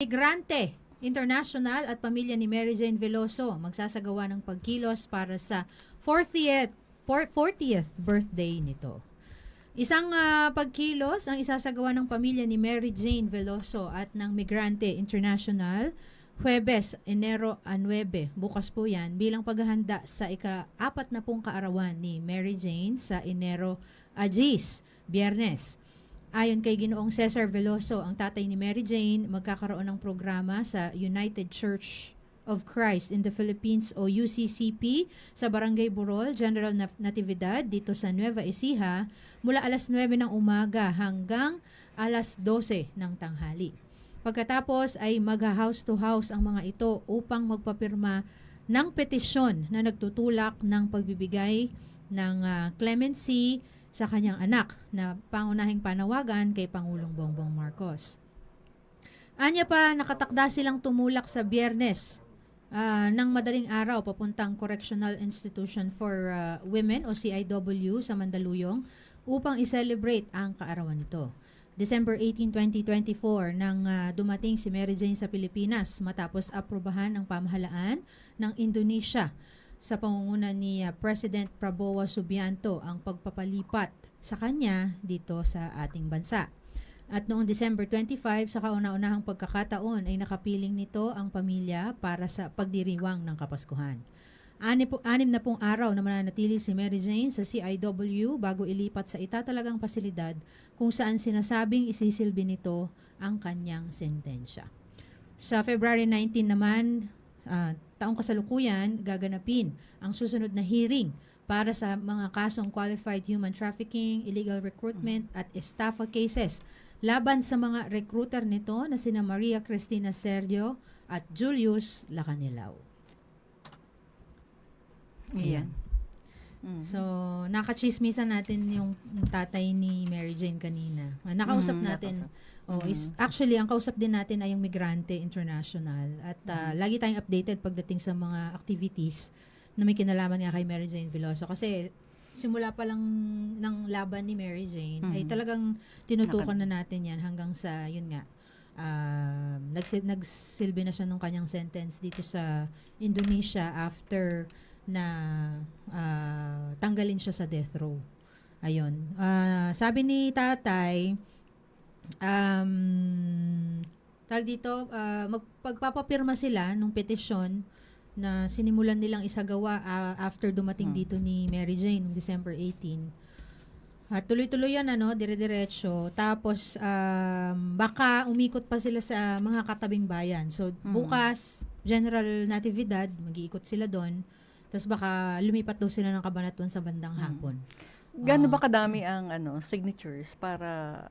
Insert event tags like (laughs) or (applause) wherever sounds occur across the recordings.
Migrante International at pamilya ni Mary Jane Veloso magsasagawa ng pagkilos para sa 40th, 40th birthday nito. Isang ah, pagkilos ang isasagawa ng pamilya ni Mary Jane Veloso at ng Migrante International Huwebes, Enero 9, bukas po yan, bilang paghahanda sa ika-apat na pong kaarawan ni Mary Jane sa Enero Agis, Biyernes. Ayon kay Ginoong Cesar Veloso, ang tatay ni Mary Jane, magkakaroon ng programa sa United Church of Christ in the Philippines o UCCP sa Barangay Burol, General Nat- Natividad dito sa Nueva Ecija mula alas 9 ng umaga hanggang alas 12 ng tanghali. Pagkatapos ay mag-house to house ang mga ito upang magpapirma ng petisyon na nagtutulak ng pagbibigay ng ah, clemency sa kanyang anak na pangunahing panawagan kay Pangulong Bongbong Marcos. Anya pa, nakatakda silang tumulak sa biyernes ah, ng madaling araw papuntang Correctional Institution for ah, Women o CIW sa Mandaluyong upang i-celebrate ang kaarawan nito. December 18, 2024 nang ah, dumating si Mary Jane sa Pilipinas matapos aprobahan ng pamahalaan ng Indonesia sa pangunguna ni ah, President Prabowo Subianto ang pagpapalipat sa kanya dito sa ating bansa. At noong December 25 sa kauna-unahang pagkakataon ay nakapiling nito ang pamilya para sa pagdiriwang ng Kapaskuhan. Anim, na pong araw na mananatili si Mary Jane sa CIW bago ilipat sa itatalagang pasilidad kung saan sinasabing isisilbi nito ang kanyang sentensya. Sa February 19 naman, ah, taong kasalukuyan, gaganapin ang susunod na hearing para sa mga kasong qualified human trafficking, illegal recruitment at estafa cases laban sa mga recruiter nito na sina Maria Cristina Sergio at Julius Lacanilao. Ayan. Mm. So, nakachismisan natin yung tatay ni Mary Jane kanina. Ah, Nakausap Mm, natin. Oh, is actually ang kausap din natin ay yung Migrante International at ah, lagi tayong updated pagdating sa mga activities na may kinalaman nga kay Mary Jane Veloso kasi simula pa lang ng laban ni Mary Jane ay Mhm. talagang tinutukan na natin yan hanggang sa yun nga um, nagsi- nagsilbi na siya nung kanyang sentence dito sa Indonesia after na ah, tanggalin siya sa death row. Ayun. Ah, sabi ni tatay, um, tag dito, ah, magpagpapapirma sila nung petisyon na sinimulan nilang isagawa ah, after dumating Hmm. dito ni Mary Jane noong December 18. At tuloy-tuloy yan, ano, dire-diretso. Tapos, um, baka umikot pa sila sa mga katabing bayan. So, Mm. bukas, General Natividad, mag-iikot sila doon. Tapos baka lumipat daw sila ng Cabanatuan sa bandang Mm. hapon. Gaano Ah. ba kadami ang ano signatures para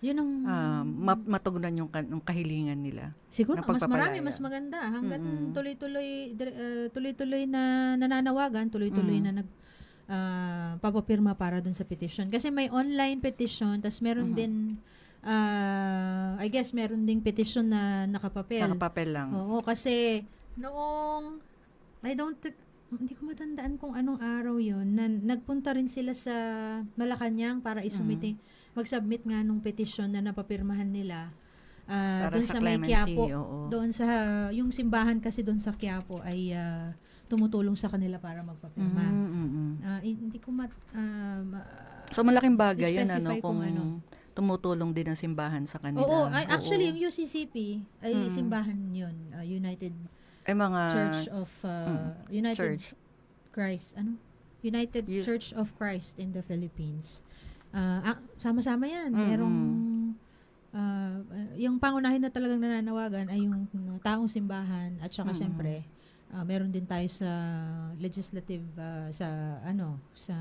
Yun ang... ah, ma- matugunan yung, kan- yung kahilingan nila? siguro, mas marami, mas maganda. Hanggat Mm-mm. tuloy-tuloy, uh, tuloy-tuloy na nananawagan, tuloy-tuloy Mm. na nag ah, papapirma para dun sa petition. Kasi may online petition, tapos meron Mhm. din, ah, I guess meron ding petition na nakapapel. Nakapapel lang. Oo, kasi noong, I don't, hindi ko matandaan kung anong araw yon na nagpunta rin sila sa Malacanang para isumite, Mm. Mag-submit nga nung petition na napapirmahan nila ah, para doon sa sa, may. Quiapo. oo. Doon sa, yung simbahan kasi doon sa Quiapo ay ah, tumutulong sa kanila para magpapirma. Mm, mm, mm. Ah, hindi ko mat, ah, ma- So malaking bagay yun ano kung kung ano. tumutulong din ang simbahan sa kanila. Oo, ay, actually Oo. yung UCCP ay Mm. simbahan yun, ah, United ay mga Church of ah, United church. Christ, ano? United. Church of Christ in the Philippines. Ah, sama-sama yan. Mm-mm. Merong, ah, yung pangunahin na talagang nananawagan ay yung uh, taong simbahan at saka Mm-mm. syempre, ah, meron din tayo sa legislative, ah, sa ano, sa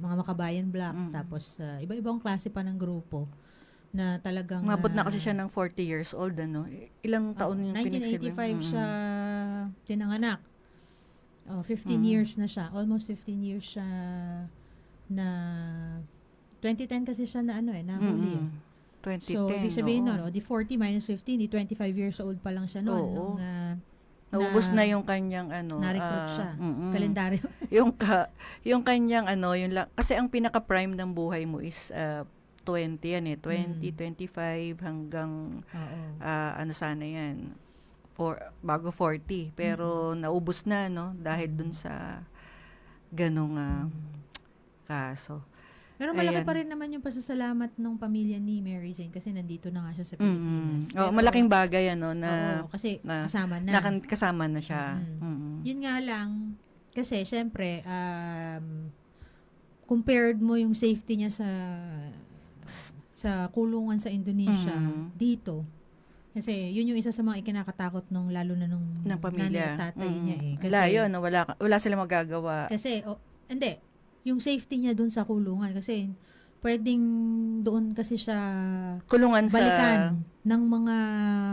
mga makabayan block, Mm. tapos ah, iba-ibang klase pa ng grupo na talagang Umabot na kasi siya ng 40 years old ano. Ilang taon Oh, yung 1985 pinagsilbi? siya tinanganak. Oh, 15 Mm. years na siya. Almost 15 years siya na 2010 kasi siya na ano eh, nahuli eh. 2010. So, ibig sabihin oo. nun, di 40 minus 15, di 25 years old pa lang siya noon. Oo. Nung, ah, Naubos na yung kanyang ano, na-recruit ah, siya. mm-mm. kalendaryo. (laughs) yung ka, yung kanyang ano, yung la- kasi ang pinaka prime ng buhay mo is ah, 20 yan eh. 20, Mm. 25 hanggang Oo. ah, ano sana yan. For, bago 40. Pero naubos na, no? Dahil dun sa ganong ah, Mm. Kaso. Pero malaki Ayan. pa rin naman yung pasasalamat ng pamilya ni Mary Jane kasi nandito na nga siya sa. Pilipinas. Oh, Pero- malaking bagay ano na Oo, kasi na- kasama na. nakan- kasama na siya. Mm. Mm. Yun nga lang, kasi syempre, um, compared mo yung safety niya sa sa kulungan sa Indonesia Mhm. dito. Kasi yun yung isa sa mga ikinakatakot nung lalo na nung ng pamilya. nanay at tatay Mm. niya eh. Kasi, wala yun, wala, wala sila magagawa. Kasi, oh, hindi, yung safety niya dun sa kulungan kasi pwedeng doon kasi siya Kulungan sa... balikan ng mga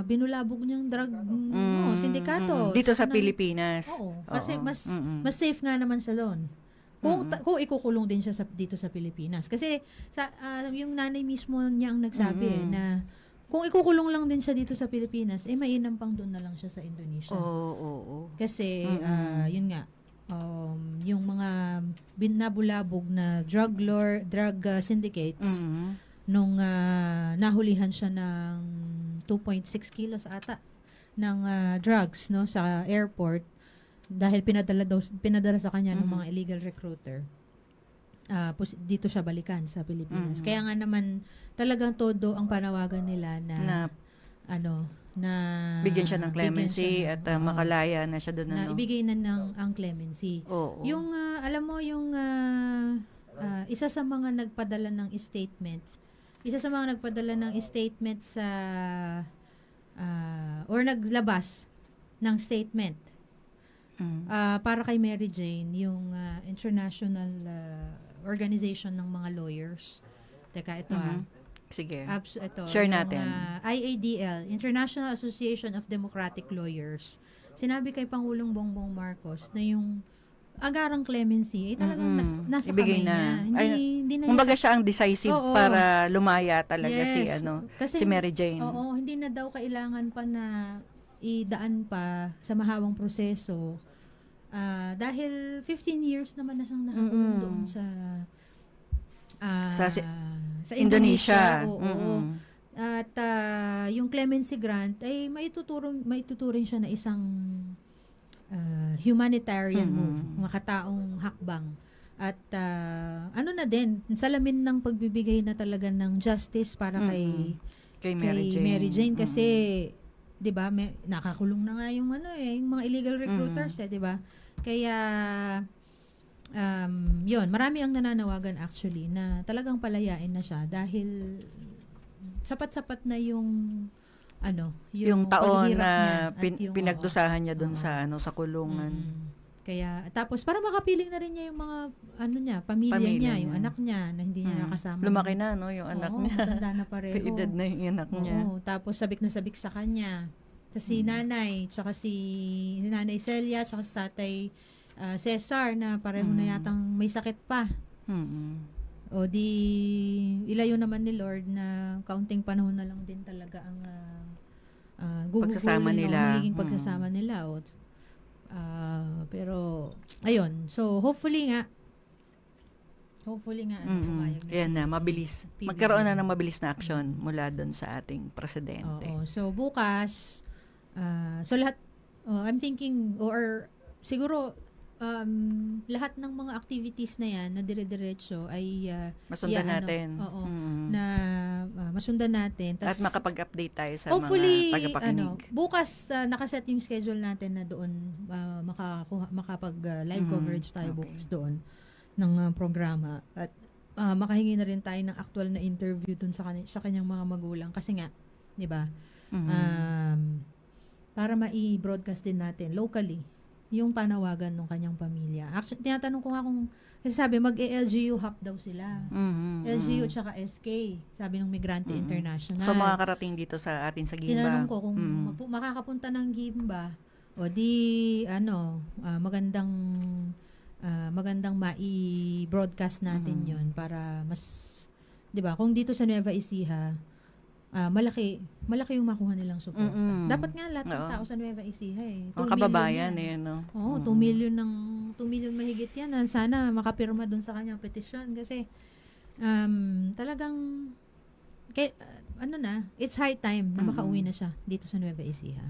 binulabog niyang drug Mm, no, sindikato. mm. Dito sa ng- Pilipinas. Oo, kasi Oo. mas Mm-mm. mas safe nga naman siya doon. Kung Mm-mm. ta- kung ikukulong din siya sa dito sa Pilipinas. Kasi sa ah, yung nanay mismo niya ang nagsabi eh, na kung ikukulong lang din siya dito sa Pilipinas, eh mainam pang doon na lang siya sa Indonesia. Oo, oo, oo. Kasi ah, yun nga um, yung mga binabulabog na drug lord, drug ah, syndicates Mm-mm. nung ah, nahulihan siya ng 2.6 kilos ata ng ah, drugs no sa airport dahil pinadala daw pinadala sa kanya ng Mhm. mga illegal recruiter. Ah, pos- dito siya balikan sa Pilipinas. Mhm. Kaya nga naman talagang todo ang panawagan nila na, Na ano na bigyan siya ng clemency siya ng- at uh, oo, makalaya na siya doon. na Ano? ibigay na ng ang clemency. Oo. Yung ah, alam mo yung ah, ah, isa sa mga nagpadala ng statement, isa sa mga nagpadala ng statement sa ah, or naglabas ng statement Mm. ah, para kay Mary Jane yung ah, international ah, organization ng mga lawyers. Teka ito ah. Mhm. Sige. Abs- ito, Share natin. ah, IADL, International Association of Democratic Lawyers. Sinabi kay Pangulong Bongbong Marcos na yung agarang clemency ay talagang na- Mm-mm. nasa Ibigay kamay na. niya. Hindi, Ay, hindi na Kumbaga siya ang decisive Oo. para lumaya talaga si Yes. ano kasi, si Mary Jane. Oo, hindi na daw kailangan pa na idaan pa sa mahawang proseso. Ah, dahil 15 years naman na siyang nakakulong Mm-mm. doon sa ah, Sa si- sa Indonesia. Oo, oo. Mm-mm. At ah, yung clemency grant ay maituturing maituturing siya na isang ah, humanitarian Mm-mm. move, makataong hakbang. At ah, ano na din, salamin ng pagbibigay na talaga ng justice para kay Mm-mm. Kay Mary kay Jane. Mary Jane kasi Mm-mm. 'di ba, nakakulong na nga yung ano eh, yung mga illegal recruiters eh, 'di ba? Kaya um, 'yun, marami ang nananawagan actually na talagang palayain na siya dahil sapat-sapat na yung ano, yung, yung, taon na niya pin- yung- pinagdusahan niya doon Oo. sa ano sa oo. kulungan. Mm. Kaya tapos para makapiling na rin niya yung mga ano niya, pamilya, Pamilya niya, niya. yung anak niya na hindi niya Mm. nakasama. Lumaki na no yung anak Oo, niya. matanda na (laughs) pareho. Edad na yung anak niya. Oo, tapos sabik na sabik sa kanya. Tapos si Mm. nanay, tsaka si, si nanay Celia, tsaka si tatay ah, Cesar na pareho na Mm. yatang may sakit pa. Mm-mm. O di, ilayo naman ni Lord na kaunting panahon na lang din talaga ang uh, uh, Pagsasama nila. magiging Mm. pagsasama nila. O, ah, pero, ayun. So, hopefully nga, hopefully nga, ano, pumayag na Yan si na, mabilis. PBBM. Magkaroon na ng mabilis na action mula doon sa ating presidente. Oo. So, bukas, ah, so lahat, oh, I'm thinking, or siguro, um, lahat ng mga activities na yan, na dire-diretso, ay ah, Masundan Yeah, ano, natin. oo. Mm. na ah, masundan natin. At Tas, makapag-update tayo sa hopefully, mga tagapakinig. ano, bukas, ah, nakaset yung schedule natin na doon, ah, makakuha, makapag ah, live Mm, coverage tayo okay. bukas doon ng ah, programa. At ah, makahingi na rin tayo ng actual na interview doon sa, kany- sa kanyang mga magulang. Kasi nga, di ba, Mhm. um, para mai-broadcast din natin locally yung panawagan ng kanyang pamilya. Actually, tinatanong ko nga kung, kasi sabi, mag-LGU hop daw sila. Mhm, LGU mhm. tsaka SK, sabi ng Migrante Mhm. International. So, makakarating dito sa atin sa Gimba. Tinanong ko kung Mhm. mapu- makakapunta ng Gimba, o di, ano, ah, magandang, ah, magandang mai-broadcast natin Mhm. yon para mas, di ba, kung dito sa Nueva Ecija, ah, malaki, malaki yung makuha nilang support. Mhm. Dapat nga lahat ng tao sa Nueva Ecija eh. Mga 2 kababayan eh, no? Oo, Mhm. 2 million ng 2 million mahigit yan. Ah, Sana makapirma doon sa kanyang petisyon kasi Um, talagang, kay, ano na, it's high time na makauwi na siya dito sa Nueva Ecija.